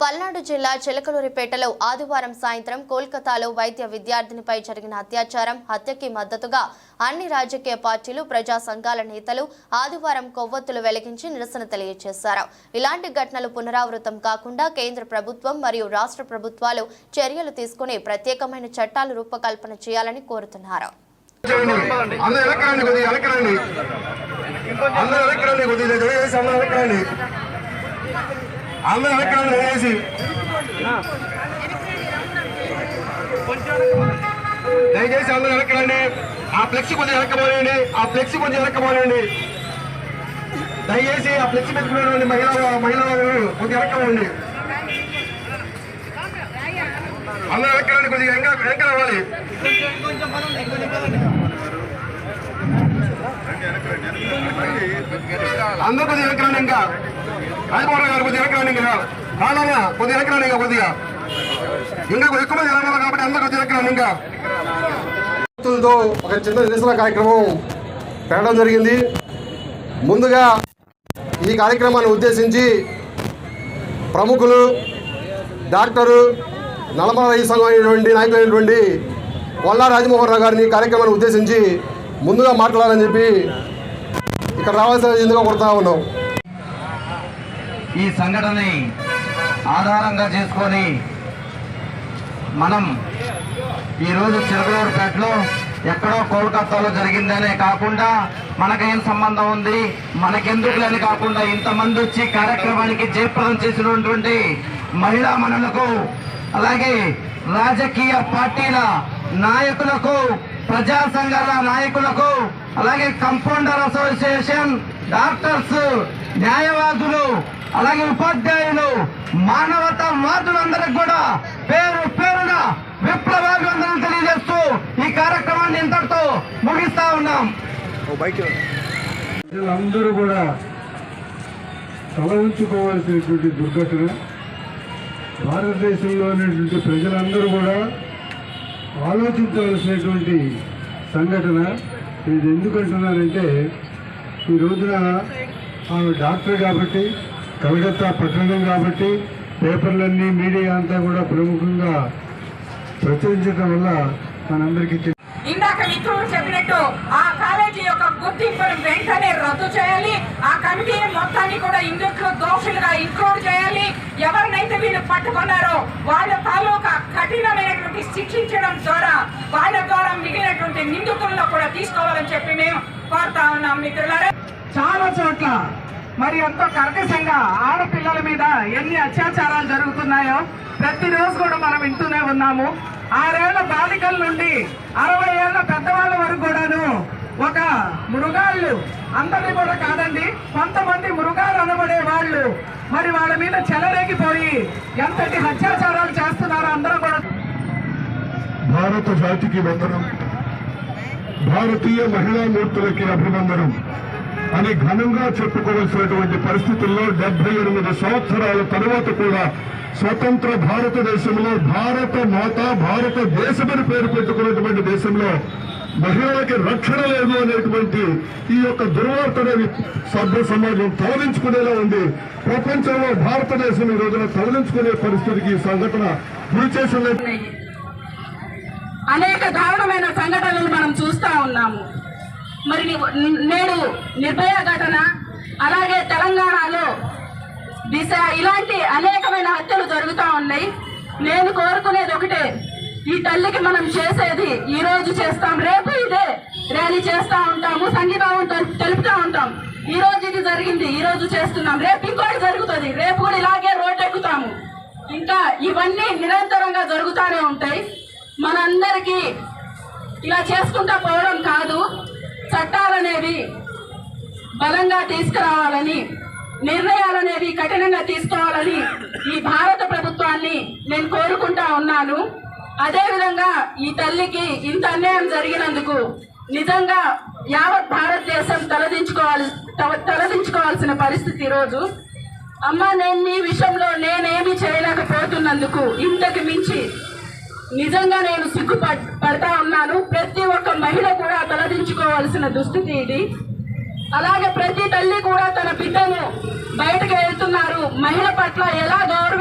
పల్నాడు జిల్లా చిలకలూరిపేటలో ఆదివారం సాయంత్రం కోల్కతాలో వైద్య విద్యార్థినిపై జరిగిన అత్యాచారం హత్యకి మద్దతుగా అన్ని రాజకీయ పార్టీలు ప్రజా సంఘాల నేతలు ఆదివారం కొవ్వొత్తులు వెలిగించి నిరసన తెలియజేశారు. ఇలాంటి ఘటనలు పునరావృతం కాకుండా కేంద్ర ప్రభుత్వం మరియు రాష్ట్ర ప్రభుత్వాలు చర్యలు తీసుకుని ప్రత్యేకమైన చట్టాలు రూపకల్పన చేయాలని కోరుతున్నారు. అందరూ ఎలక్కరండి కొద్దిగా ఎలక్కరండి అందరూ ఎలక్కరండి వేసి. దయచేసి అందరూ ఎలక్కరండి దయచేసి ఆ ఫ్లెక్సీ కొంచెం ఎలక్కబోనండి ఆ ఫ్లెక్సీ కొంచెం ఎలక్కబోనండి దయచేసి ఆ ఫ్లెక్సీ పెట్టుకున్నటువంటి మహిళా మహిళా కొద్దిగా ఎలక్కబోండి అందరూ ఎలక్కరండి కొద్దిగా ఇంకా వెనక రావాలి అందరూ కొద్దిగా వెనకరండి ఇంకా రాజమోహన్ గారు కొద్దిగా వెనకరండి ఇంకా రానన్నా కొద్దిగా. వెనకరండి ఇంకా కొద్దిగా ఇంకా ఎక్కువ మంది రావాలి కాబట్టి అందరూ కొద్దిగా వెనకరండి ఇంకా తో ఒక చిన్న నిరసన కార్యక్రమం పెట్టడం జరిగింది. ముందుగా ఈ కార్యక్రమాన్ని ఉద్దేశించి ప్రముఖులు డాక్టరు నలమల రైతు సంఘం అయినటువంటి నాయకులైనటువంటి కొల్లా రాజమోహన్ రావు గారిని కార్యక్రమాన్ని ఉద్దేశించి ముందుగా మాట్లాడాలని చెప్పి ఇక్కడ రావాల్సిందిగా కొడతా ఉన్నాం. ఈ సంఘటనని ఆధారంగా చేసుకొని మనం ఈరోజు చిలకలూరుపేటలో ఎక్కడో కోల్కతాలో జరిగిందనే కాకుండా మనకేం సంబంధం ఉంది? మనకెందుకులని కాకుండా ఇంతమంది వచ్చి కార్యక్రమానికి జయప్రదం చేసినటువంటి మహిళా మనులకు అలాగే రాజకీయ పార్టీల నాయకులకు ప్రజా సంఘాల నాయకులకు అలాగే కంపౌండర్ అసోసియేషన్ డాక్టర్స్ న్యాయవాదులు అలాగే ఉపాధ్యాయులు మానవతా వాదులందరికి కూడా పేరు పేరున విప్లవాభివందనలు తెలియజేస్తూ ఈ కార్యక్రమాన్ని ఇంతటితో ముగిస్తా ఉన్నాం. ప్రజలందరూ కూడా తల ఉంచుకోవాల్సినటువంటి దుర్ఘటన. భారతదేశంలో ఉన్నటువంటి ప్రజలందరూ కూడా ఆలోచించవలసినటువంటి సంఘటన ఇది ఎందుకంటున్నానంటే ఈ రోజున ఆమె డాక్టర్ కాబట్టి కలకత్తా పట్టణం కాబట్టి పేపర్లన్నీ మీడియా అంతా కూడా ప్రముఖంగా ప్రచురించడం వల్ల మనందరికీ ఇందాక మిత్రులు చెప్పినట్టు ఆ గుర్తింపును వెంటనే రద్దు చేయాలి. ఆ కమిటీ మొత్తాన్ని కూడా ఇందుట్లో దోషులుగా ఇంక్లూడ్ చేయాలి. ఎవరినైతే వీళ్ళు పట్టుకున్నారో వాళ్ళ తాలూకా కఠినమైనటువంటి శిక్షించడం ద్వారా వాళ్ళ ద్వారా మిగిలినటువంటి నిందితుల్లో కూడా తీసుకోవాలని చెప్పి మేము కోరుతా ఉన్నాం మిత్రులారా. చాలా చోట్ల మరి ఎంతో కర్కశంగా ఆడపిల్లల మీద ఎన్ని అత్యాచారాలు జరుగుతున్నాయో ప్రతిరోజు కూడా మనం వింటూనే ఉన్నాము. ఆరేళ్ళ బాలికల నుండి అరవై ఏళ్ళ పెద్దవాళ్ళ వరకు కూడాను ఒక మృగాళ్ళు. అందరినీ కూడా కాదండి కొంతమంది మృగాలు అనబడే వాళ్ళు. మరి వాళ్ళ మీద చెలరేగిపోయి ఎంతటి అత్యాచారాలు చేస్తున్నారో అందరూ కూడా భారత జాతికి వందనం భారతీయ మహిళా మూర్తులకి అభినందనం. అని ఘనంగా చెప్పుకోవలసినటువంటి పరిస్థితుల్లో డెబ్బై ఎనిమిది సంవత్సరాల తర్వాత కూడా స్వతంత్ర భారతదేశంలో భారత మాత భారత దేశమని పేరు పెట్టుకున్నటువంటి దేశంలో మహిళలకి రక్షణ లేదు అనేటువంటి ఈ యొక్క దుర్వార్తనేది సభ్య సమాజం తొలగించుకునేలా ఉంది. ప్రపంచంలో భారతదేశం ఈ రోజున తొలగించుకునే పరిస్థితికి ఈ సంఘటన గురి చేసిన అనేక దారుణమైన సంఘటనలు మనం చూస్తా ఉన్నాము. మరి నేడు నిర్భయ ఘటన అలాగే తెలంగాణలో దిశ ఇలాంటి అనేకమైన హత్యలు జరుగుతూ ఉన్నాయి. నేను కోరుకునేది ఒకటే ఈ తల్లికి మనం చేసేది ఈ రోజు చేస్తాం రేపు ఇదే ర్యాలీ చేస్తా ఉంటాము సంఘీభావం తెలుపుతూ తెలుపుతా ఉంటాం. ఈ రోజు ఇది జరిగింది ఈ రోజు చేస్తున్నాం రేపు ఇంకోటి జరుగుతుంది రేపు కూడా ఇలాగే రోడ్ ఎక్కుతాము ఇంకా ఇవన్నీ నిరంతరంగా జరుగుతూనే ఉంటాయి. మనందరికీ ఇలా చేసుకుంటా పోవడం కాదు చట్టాలనేవి బలంగా తీసుకురావాలని నిర్ణయాలనేవి కఠినంగా తీసుకోవాలని ఈ భారత ప్రభుత్వాన్ని నేను కోరుకుంటా ఉన్నాను. అదేవిధంగా ఈ తల్లికి ఇంత అన్యాయం జరిగినందుకు నిజంగా యావత్ భారతదేశం తలదించుకోవాలి తల- తలదించుకోవాల్సిన పరిస్థితి ఈరోజు. అమ్మ నేను నీ విషయంలో నేనేమి చేయలేకపోతున్నందుకు ఇంతకు మించి నిజంగా నేను సిగ్గుపడ్ పడతా ఉన్నాను. ప్రతి ఒక్క మహిళ కూడా తలదించుకోవాల్సిన దుస్థితి ఇది. అలాగే ప్రతి తల్లి కూడా తన బిడ్డను బయటకు వెళ్తున్నారు. మహిళ పట్ల ఎలా గౌరవ